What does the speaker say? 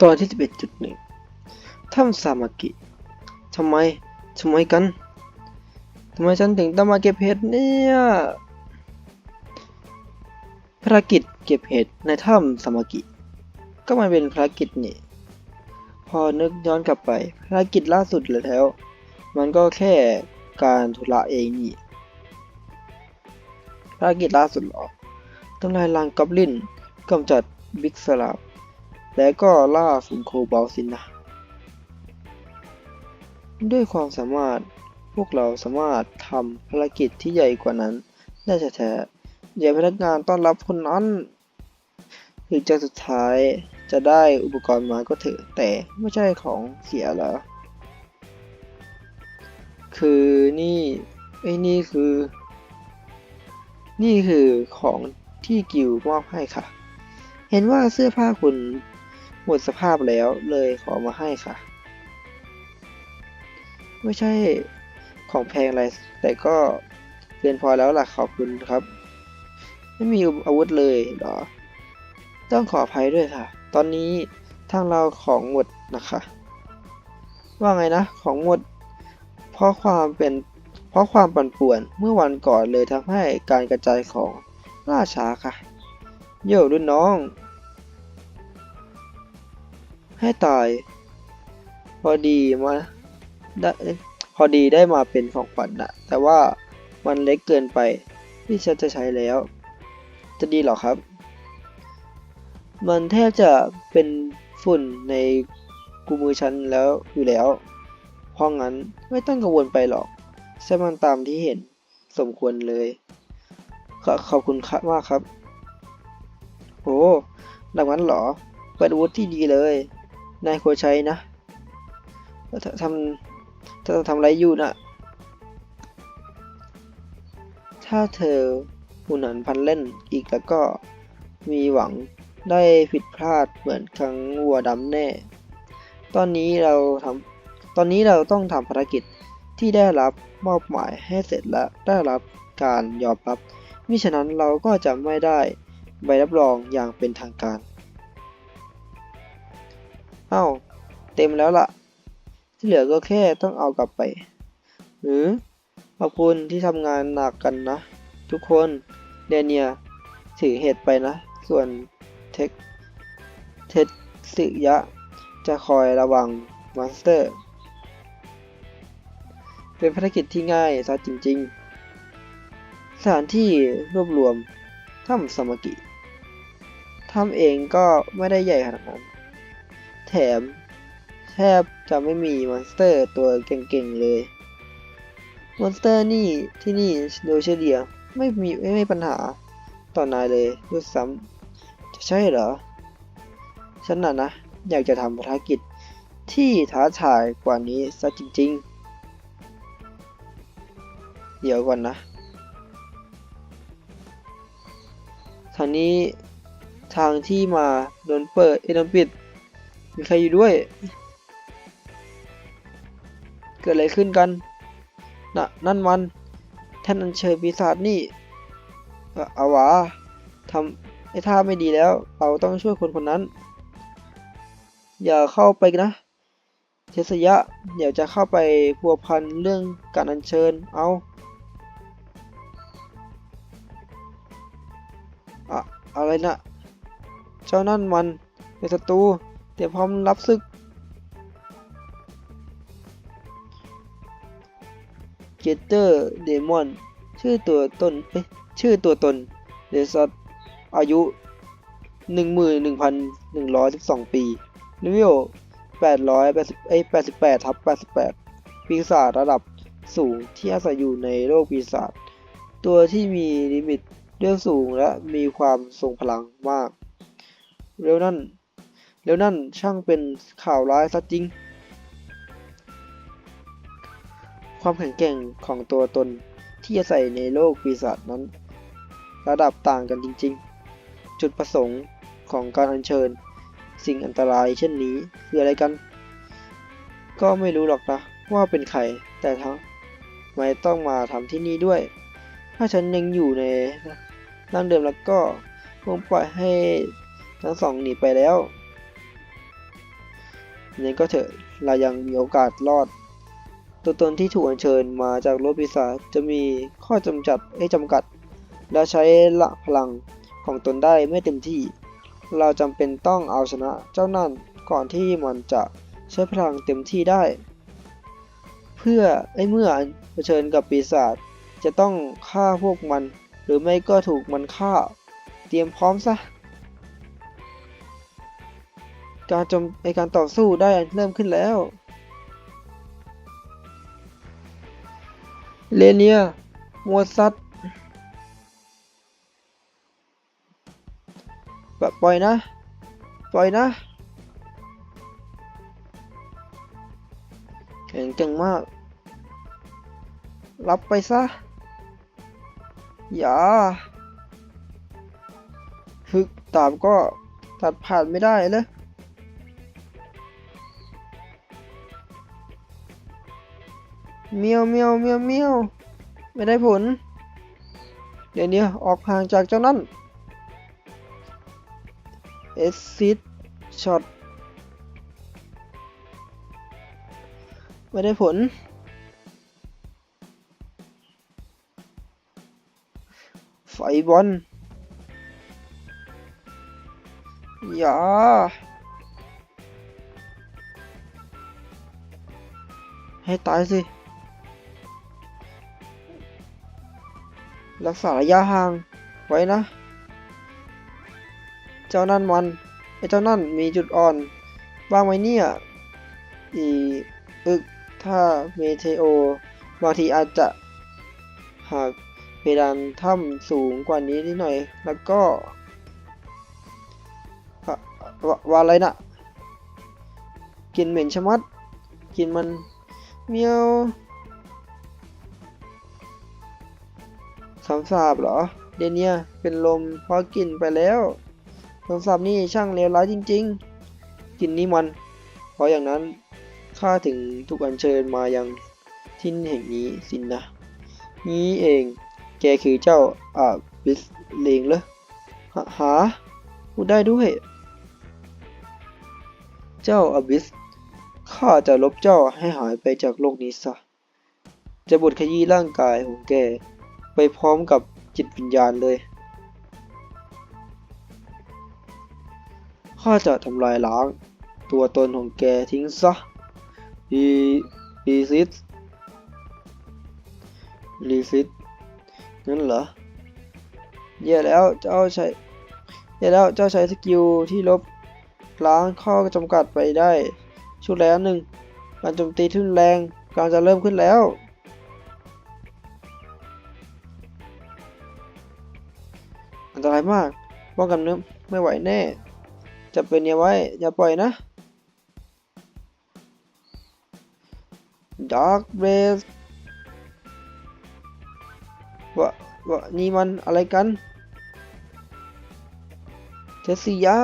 ตอนที่ 11.1ถ้ำซามากิทำไมทำไมกันทำไมฉันถึงต้องมาเก็บเห็ดเนี่ยภารกิจเก็บเห็ดในถ้ำซามากิ ก็มันเป็นภารกิจนี่พอนึกย้อนกลับไปภารกิจล่าสุดเลยแล้ว มันก็แค่การธุระเองนี่ภารกิจล่าสุดเหรอทำลายรังกอบลินกำจัดบิ๊กสลาบ และก็ล่าฝูงโคบอลสินนะ ด้วยความสามารถพวกเราสามารถทำภารกิจที่ใหญ่กว่านั้น ได้แท้ๆใหญ่พนักงานต้อนรับคนนั้นถึงจะสุดท้ายจะได้อุปกรณ์มาก็เถอะแต่ไม่ใช่ของเสียหรอคือนี่ไอ้นี่คือ นี่คือของที่กิวมอบให้ค่ะ เห็นว่าเสื้อผ้าคุณ หมดสภาพแล้วเลยขอมาให้ค่ะ ไม่ใช่ของแพงอะไร แต่ก็เกินพอแล้วล่ะขอบคุณครับ ไม่มีอาวุธเลยเหรอ ต้องขออภัยด้วยค่ะ ตอนนี้ทางเราของหมดนะคะ ว่าไงนะ ของหมด เพราะความเป็นเพราะความปั่นป่วนเมื่อวันก่อนเลยทำให้การกระจายของล่าช้าค่ะโย่รุ่นน้อง ให้ตาย พอดีมาได้พอดีได้มาเป็นของขวัญนะแต่ว่ามันเล็กเกินไปที่ฉันจะใช้แล้ว จะดีหรอครับ มันแทบจะเป็นฝุ่นในกูมือฉันแล้วอยู่แล้ว เพราะงั้นไม่ต้องกังวลไปหรอกใช้มันตามที่เห็นสมควรเลยขอขอบคุณครับมากครับ โอ้ดังนั้นหรอเป็นอาวุธที่ดีเลย นายควรใช้นะททำเธอทำไรอยู่นะถ้าเธอหุนหันพันเล่นอีกแล้วก็มีหวังได้ผิดพลาดเหมือนครั้งวัวดำแน่ ตอนนี้เราทำตอนนี้เราต้องทำภารกิจที่ได้รับมอบหมายให้เสร็จและได้รับการยอมรับมิฉะนั้นเราก็จะไม่ได้ใบรับรองอย่างเป็นทางการ อ้าเต็มแล้วล่ะ ที่เหลือก็แค่ต้องเอากลับไป หรือขอบคุณที่ทำงานหนักกันนะ ทุกคนเดเนียถือเหตุไปนะ ส่วนเทคเทสึยะ จะคอยระวังมอนสเตอร์ เป็นภารกิจที่ง่ายซะจริง ๆ สถานที่รวบรวมถ้ำสมกิถ้ำเองก็ไม่ได้ใหญ่ขนาดนั้น ถม แทบจะไม่มีมอนสเตอร์ตัวเก่งๆเลย มอนสเตอร์นี่ที่นี่โดยเฉลี่ยไม่มีไม่มีปัญหาต่อนายเลยด้วยซ้ำจะใช่เหรอ ฉันน่ะนะ อยากจะทำภารกิจที่ท้าทายกว่านี้ซะจริง ๆ เดี๋ยวก่อนนะทางนี้ทางที่มาโดนเปิดเอโดนปิด มีใครอยู่ด้วย เกิดอะไรขึ้นกันน่ะนั่นมัน ท่านอัญเชิญปีศาจนี่เอ่าวะทำไอ้ท่าไม่ดีแล้ว เราต้องช่วยคนคนนั้น อย่าเข้าไปนะ เทสยะเดี๋ยวจะเข้าไปพัวพันเรื่องการอัญเชิญ เอาอะอะไรนะ เจ้านั่นมันเป็นศัตรู เตรียมพร้อมรับศึก เกเตอร์เดมอน ชื่อตัวตนเอ๊ะชื่อตัวตนเดซอดอายุ 11,112 ปีเลเวล880เอ้ย88ทับ88 ปีศาจระดับสูงที่อาศัยอยู่ในโลกปีศาจตัวที่มีลิมิตเรื่องสูงและมีความทรงพลังมาก เร็วนั่น เร็วนั่นช่างเป็นข่าวร้ายซะจริง ความแข็งแกร่งของตัวตนที่อาศัยในโลกปีศาจนั้น ระดับต่างกันจริง ๆ จุดประสงค์ของการอัญเชิญ สิ่งอันตรายเช่นนี้คืออะไรกัน ก็ไม่รู้หรอกนะว่าเป็นใครแต่ทำไมต้องมาทำที่นี่ด้วย ถ้าฉันยังอยู่ในร่างเดิมแล้วก็คงปล่อยให้ทั้งสองหนีไปแล้ว ยังก็เถอะเรายังมีโอกาสรอด ตัวตนที่ถูกอัญเชิญมาจากโลกปีศาจจะมีข้อจำกัดให้จำกัด และใช้ละพลังของตนได้ไม่เต็มที่ เราจำเป็นต้องเอาชนะเจ้านั่นก่อนที่มันจะใช้พลังเต็มที่ได้ เพื่อไอ้เมื่อเผชิญกับปีศาจจะต้องฆ่าพวกมัน หรือไม่ก็ถูกมันฆ่า เตรียมพร้อมซะ การจมในการต่อสู้ได้เริ่มขึ้นแล้ว เลเนียมัวซัดปะปล่อยนะ ปล่อยนะแข็งเก่งมาก รับไปซะ อย่าฮึกตามก็ตัดผ่านไม่ได้เลย เมียวเมียวเมียวเมียวไม่ได้ผล เดี๋ยวนี้ออกห่างจากเจ้านั่นเอซิดช็อตไม่ได้ผล ไฟบอลอย่าให้ตายสิ รักษาระยะห่างไว้นะ เจ้านั่นมันไอ้เจ้านั่นมีจุดอ่อนบ้างไหมเนี่ย อีอึกถ้าเมเทโอบางทีอาจจะ หากเพดานถ้ำสูงกว่านี้นิดหน่อย แล้วก็วว่าอะไรนะกินเหม็นชะมัด กินมันเมียว สามสาบเหรอ เดนเนียเป็นลมเพราะกลินไปแล้วสามสาบนี่ช่างเลวร้ายจริง ๆ กลินนี้มัน เพราะอย่างนั้นข้าถึงถูกอัญเชิญมายังที่แห่งนี้สินนะ นี้เอง แกคือเจ้าอาบิสเลงเหรอหาหาพูดได้ด้วย เจ้าอาบิสข้าจะลบเจ้าให้หายไปจากโลกนี้ซะ จะบดขยี้ร่างกายของแก ไปพร้อมกับจิตวิญญาณเลย ข้าจะทำลายล้าง ตัวตนของแกทิ้งซะอีอีซิสลีซิสนั่นเหรอแย่แล้วเจ้าใช้แย่แล้วเจ้าใช้สกิลที่ลบล้างข้อจำกัดไปได้ชุดแล้วหนึ่งการโจมตีทุนแรงกำลังจะเริ่มขึ้นแล้ว ตรายมากป้องกันเนื้อไม่ไหวแน่ จะเป็นอย่าไว้ อย่าปล่อยนะดาร์กเบสวะวะนี่มันอะไรกันเจสซี่ยา